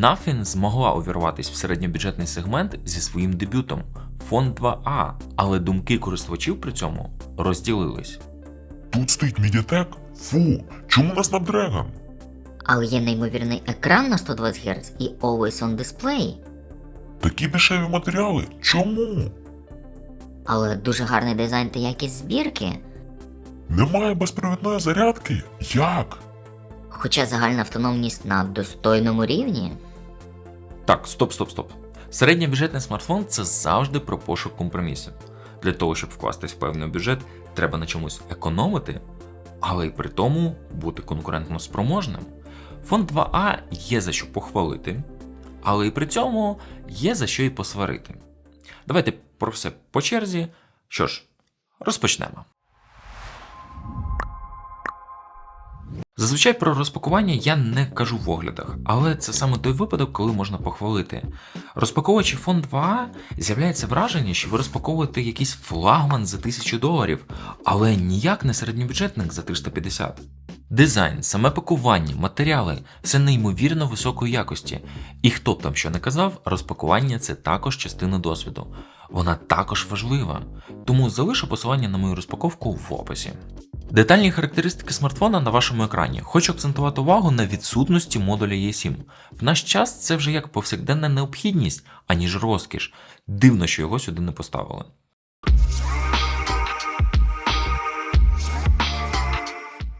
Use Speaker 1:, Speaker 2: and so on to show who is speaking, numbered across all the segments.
Speaker 1: Nothing змогла увірватися в середньобюджетний сегмент зі своїм дебютом Phone 2A, але думки користувачів при цьому розділились.
Speaker 2: Тут стоїть Mediatek? Фу, чому на Snapdragon?
Speaker 3: Але є неймовірний екран на 120 Гц і Always on Display.
Speaker 2: Такі дешеві матеріали. Чому?
Speaker 3: Але дуже гарний дизайн та якість збірки.
Speaker 2: Немає безпровідної зарядки? Як?
Speaker 3: Хоча загальна автономність на достойному рівні.
Speaker 1: Так, стоп, стоп, стоп. Середньобюджетний смартфон це завжди про пошук компромісів. Для того, щоб вкластись в певний бюджет, треба на чомусь економити, але й при тому бути конкурентно спроможним. Фонд 2А є за що похвалити, але й при цьому є за що й посварити. Давайте про все по черзі. Що ж, розпочнемо. Зазвичай про розпакування я не кажу в оглядах, але це саме той випадок, коли можна похвалити. Розпаковуючи фон 2А, з'являється враження, що ви розпаковуєте якийсь флагман за 1000 доларів, але ніяк не середньобюджетник за 350. Дизайн, саме пакування, матеріали все неймовірно високої якості. І хто б там що не казав, розпакування це також частина досвіду. Вона також важлива. Тому залишу посилання на мою розпаковку в описі. Детальні характеристики смартфона на вашому екрані. Хочу акцентувати увагу на відсутності модуля E7. В наш час це вже як повсякденна необхідність, аніж розкіш. Дивно, що його сюди не поставили.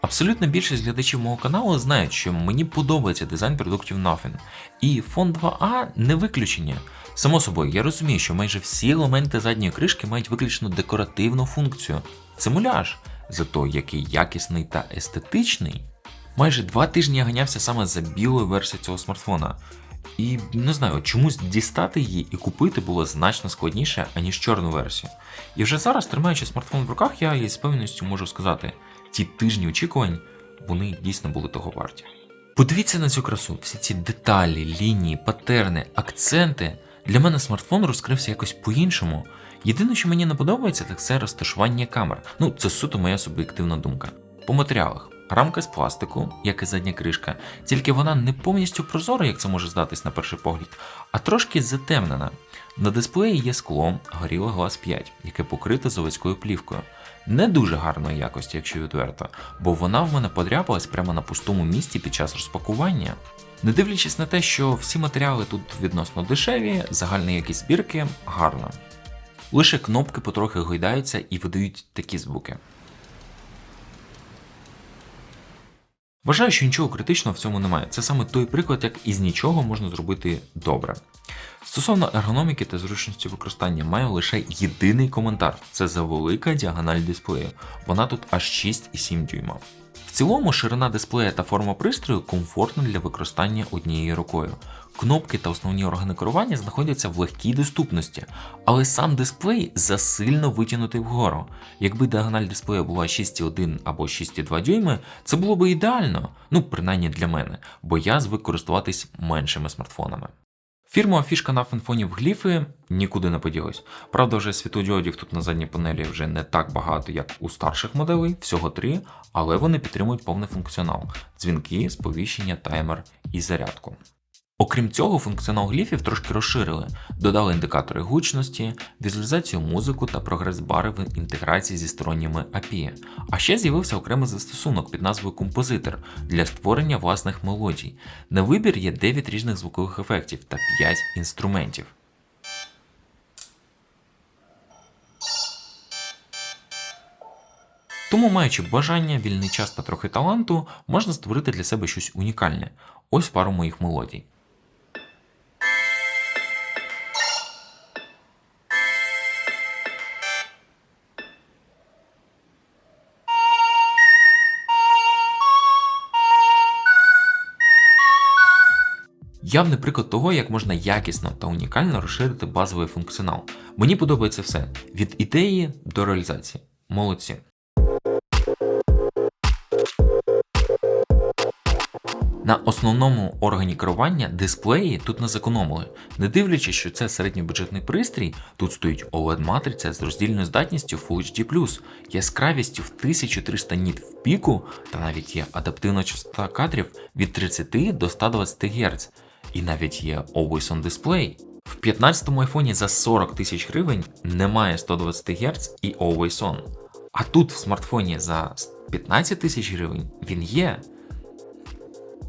Speaker 1: Абсолютна більшість глядачів мого каналу знають, що мені подобається дизайн продуктів Nothing. І фон 2A не виключення. Само собою, я розумію, що майже всі елементи задньої кришки мають виключно декоративну функцію. Це муляж, зато який якісний та естетичний. Майже два тижні я ганявся саме за білою версією цього смартфона. І не знаю, чомусь дістати її і купити було значно складніше, аніж чорну версію. І вже зараз, тримаючи смартфон в руках, я із певністю можу сказати, ті тижні очікувань вони дійсно були того варті. Подивіться на цю красу, всі ці деталі, лінії, патерни, акценти. Для мене смартфон розкрився якось по-іншому. Єдине, що мені не подобається, так це розташування камер. Ну, це суто моя суб'єктивна думка. По матеріалах. Рамка з пластику, як і задня кришка, тільки вона не повністю прозора, як це може здатись на перший погляд, а трошки затемнена. На дисплеї є скло Gorilla Glass 5, яке покрите заводською плівкою. Не дуже гарної якості, якщо відверто, бо вона в мене подряпалась прямо на пустому місці під час розпакування. Не дивлячись на те, що всі матеріали тут відносно дешеві, загальна якість збірки гарна. Лише кнопки потрохи гойдаються і видають такі звуки. Вважаю, що нічого критичного в цьому немає. Це саме той приклад, як із нічого можна зробити добре. Стосовно ергономіки та зручності використання, маю лише єдиний коментар: це завелика діагональ дисплею. Вона тут аж 6,7 дюйма. Цілому ширина дисплея та форма пристрою комфортна для використання однією рукою. Кнопки та основні органи керування знаходяться в легкій доступності, але сам дисплей засильно витягнутий вгору. Якби діагональ дисплея була 6,1 або 6,2 дюйми, це було б ідеально, ну принаймні для мене, бо я звик користуватись меншими смартфонами. Фірмова фішка на фенфонів гліфи нікуди не поділась. Правда, вже світлодіодів тут на задній панелі вже не так багато, як у старших моделей, всього три, але вони підтримують повний функціонал: дзвінки, сповіщення, таймер і зарядку. Окрім цього, функціонал гліфів трошки розширили, додали індикатори гучності, візуалізацію музику та прогрес-бари в інтеграції зі сторонніми API. А ще з'явився окремий застосунок під назвою Композитор для створення власних мелодій. На вибір є 9 різних звукових ефектів та 5 інструментів. Тому, маючи бажання, вільний час та трохи таланту, можна створити для себе щось унікальне. Ось пару моїх мелодій. Явний приклад того, як можна якісно та унікально розширити базовий функціонал. Мені подобається все від ідеї до реалізації. Молодці. На основному органі керування дисплеї тут не зекономили. Не дивлячись, що це середньобюджетний пристрій, тут стоїть OLED-матриця з роздільною здатністю Full HD+, яскравістю в 1300 ніт в піку, та навіть є адаптивна частота кадрів від 30 до 120 Гц. І навіть є Always on Display. В 15-му айфоні за 40 тисяч гривень немає 120 Гц і Always On. А тут в смартфоні за 15 тисяч гривень він є.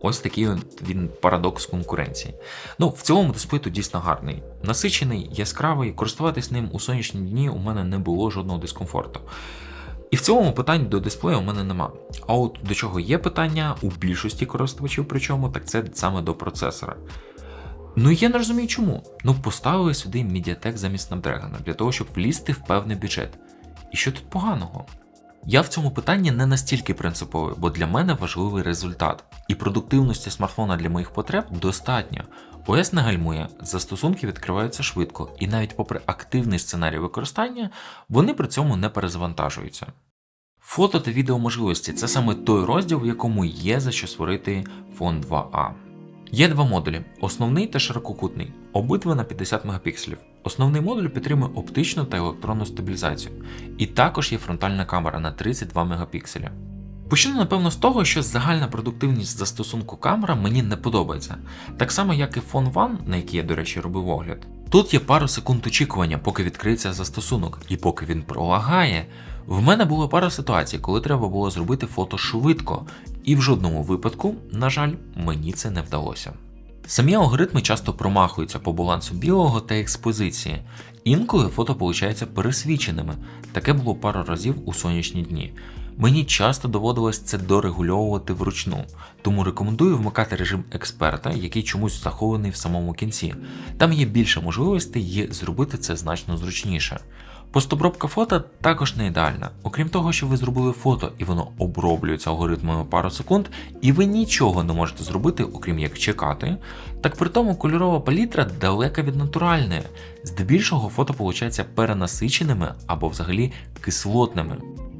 Speaker 1: Ось такий він парадокс конкуренції. Ну, в цілому дисплей тут дійсно гарний. Насичений, яскравий, користуватись ним у сонячні дні у мене не було жодного дискомфорту. І в цілому питань до дисплею у мене нема. А от до чого є питання у більшості користувачів, причому, так це саме до процесора. Ну я не розумію чому. Ну, поставили сюди Mediatek замість Snapdragon для того, щоб влізти в певний бюджет. І що тут поганого? Я в цьому питанні не настільки принциповий, бо для мене важливий результат, і продуктивності смартфона для моїх потреб достатньо. ОС не гальмує, застосунки відкриваються швидко, і навіть попри активний сценарій використання, вони при цьому не перезавантажуються. Фото та відеоможливості це саме той розділ, в якому є за що створити фон 2А. Є два модулі: основний та ширококутний, обидва на 50 Мп. Основний модуль підтримує оптичну та електронну стабілізацію, і також є фронтальна камера на 32 Мп. Почну, напевно, з того, що загальна продуктивність застосунку камера мені не подобається, так само як і Phone One, на який я, до речі, робив огляд. Тут є пару секунд очікування, поки відкриється застосунок, і поки він пролагає. В мене було пара ситуацій, коли треба було зробити фото швидко, і в жодному випадку, на жаль, мені це не вдалося. Самі алгоритми часто промахуються по балансу білого та експозиції. Інколи фото получаються пересвіченими. Таке було пару разів у сонячні дні. Мені часто доводилось це дорегульовувати вручну, тому рекомендую вмикати режим експерта, який чомусь захований в самому кінці. Там є більше можливостей і зробити це значно зручніше. Постобробка фото також не ідеальна. Окрім того, що ви зробили фото і воно оброблюється алгоритмами пару секунд, і ви нічого не можете зробити, окрім як чекати, так при тому кольорова палітра далека від натуральної. Здебільшого фото получається перенасиченими або взагалі кислотними.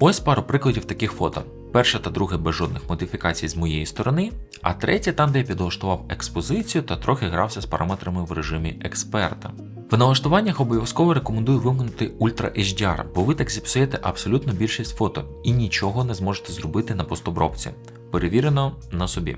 Speaker 1: Ось пару прикладів таких фото. Перше та друге без жодних модифікацій з моєї сторони, а третє там, де я підлаштував експозицію та трохи грався з параметрами в режимі експерта. В налаштуваннях обов'язково рекомендую вимкнути Ultra HDR, бо ви так зіпсуєте абсолютно більшість фото і нічого не зможете зробити на постобробці. Перевірено на собі.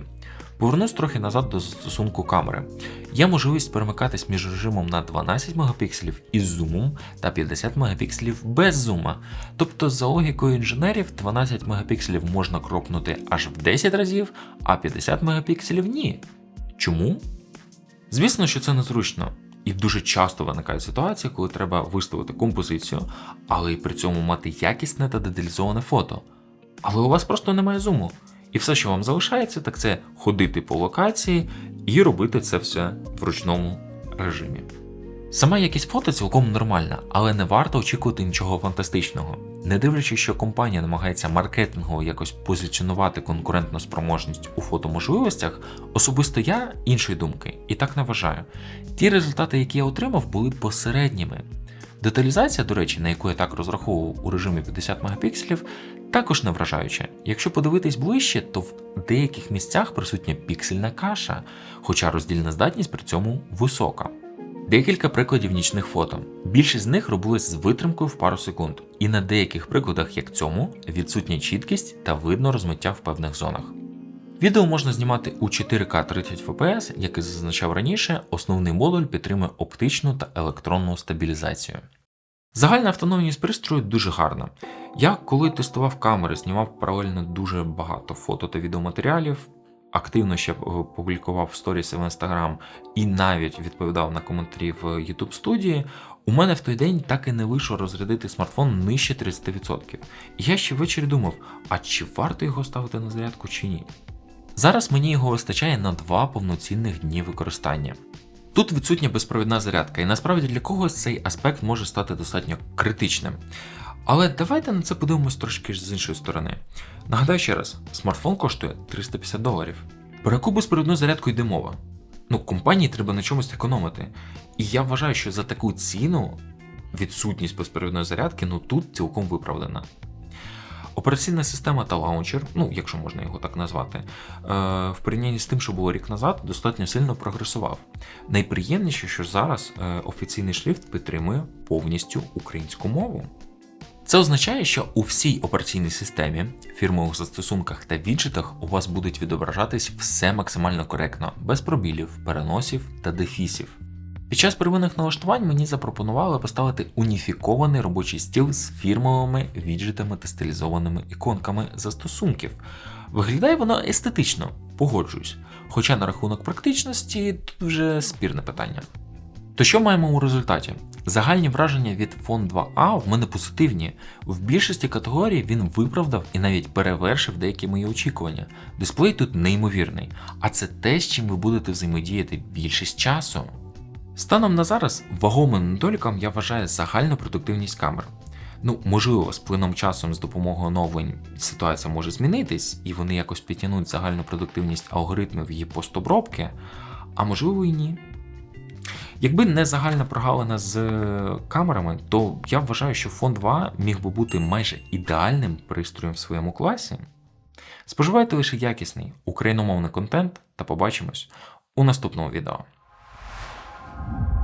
Speaker 1: Повернусь трохи назад до застосунку камери. Є можливість перемикатись між режимом на 12 мегапікселів із зумом та 50 мегапікселів без зума. Тобто, за логікою інженерів, 12 мегапікселів можна кропнути аж в 10 разів, а 50 мегапікселів ні. Чому? Звісно, що це незручно. І дуже часто виникають ситуації, коли треба виставити композицію, але й при цьому мати якісне та деталізоване фото. Але у вас просто немає зуму. І все, що вам залишається, так це ходити по локації і робити це все в ручному режимі. Сама якість фото цілком нормальна, але не варто очікувати нічого фантастичного. Не дивлячись, що компанія намагається маркетингово якось позиціонувати конкурентну спроможність у фотоможливостях, особисто я іншої думки і так не вважаю. Ті результати, які я отримав, були посередніми. Деталізація, до речі, на яку я так розраховував у режимі 50 мегапікселів, також не вражаюча. Якщо подивитись ближче, то в деяких місцях присутня піксельна каша, хоча роздільна здатність при цьому висока. Декілька прикладів нічних фото. Більшість з них робилось з витримкою в пару секунд, і на деяких прикладах, як цьому, відсутня чіткість та видно розмиття в певних зонах. Відео можна знімати у 4К 30 fps, як і зазначав раніше, основний модуль підтримує оптичну та електронну стабілізацію. Загальна автономність пристрою дуже гарна. Я, коли тестував камери, знімав паралельно дуже багато фото та відеоматеріалів, активно ще е, публікував сторіси в Instagram і навіть відповідав на коментарі в YouTube студії. У мене в той день так і не вийшло розрядити смартфон нижче 30%. І я ще ввечері думав, а чи варто його ставити на зарядку чи ні. Зараз мені його вистачає на два повноцінних дні використання. Тут відсутня безпровідна зарядка, і насправді для когось цей аспект може стати достатньо критичним. Але давайте на це подивимось трошки з іншої сторони. Нагадаю ще раз, смартфон коштує 350 доларів. Про яку безпровідну зарядку йде мова? Ну, компанії треба на чомусь економити. І я вважаю, що за таку ціну відсутність безпровідної зарядки ну тут цілком виправдана. Операційна система та лаунчер, ну якщо можна його так назвати, е, в порівнянні з тим, що було рік назад, достатньо сильно прогресував. Найприємніше, що зараз е, офіційний шрифт підтримує повністю українську мову. Це означає, що у всій операційній системі, фірмових застосунках та віджитах у вас будуть відображатись все максимально коректно, без пробілів, переносів та дефісів. Під час первинних налаштувань мені запропонували поставити уніфікований робочий стіл з фірмовими віджитами та стилізованими іконками застосунків. Виглядає воно естетично, погоджуюсь. Хоча на рахунок практичності тут вже спірне питання. То що маємо у результаті? Загальні враження від Fon 2A в мене позитивні. В більшості категорій він виправдав і навіть перевершив деякі мої очікування. Дисплей тут неймовірний, а це те, з чим ви будете взаємодіяти більшість часу. Станом на зараз вагомим недоліком я вважаю загальну продуктивність камер. Ну, можливо, з плином часом з допомогою оновлень ситуація може змінитись, і вони якось підтягнуть загальну продуктивність алгоритмів її постобробки, а можливо і ні. Якби не загальна прогалина з е, камерами, то я вважаю, що Fon 2 міг би бути майже ідеальним пристроєм в своєму класі. Споживайте лише якісний україномовний контент та побачимось у наступному відео. you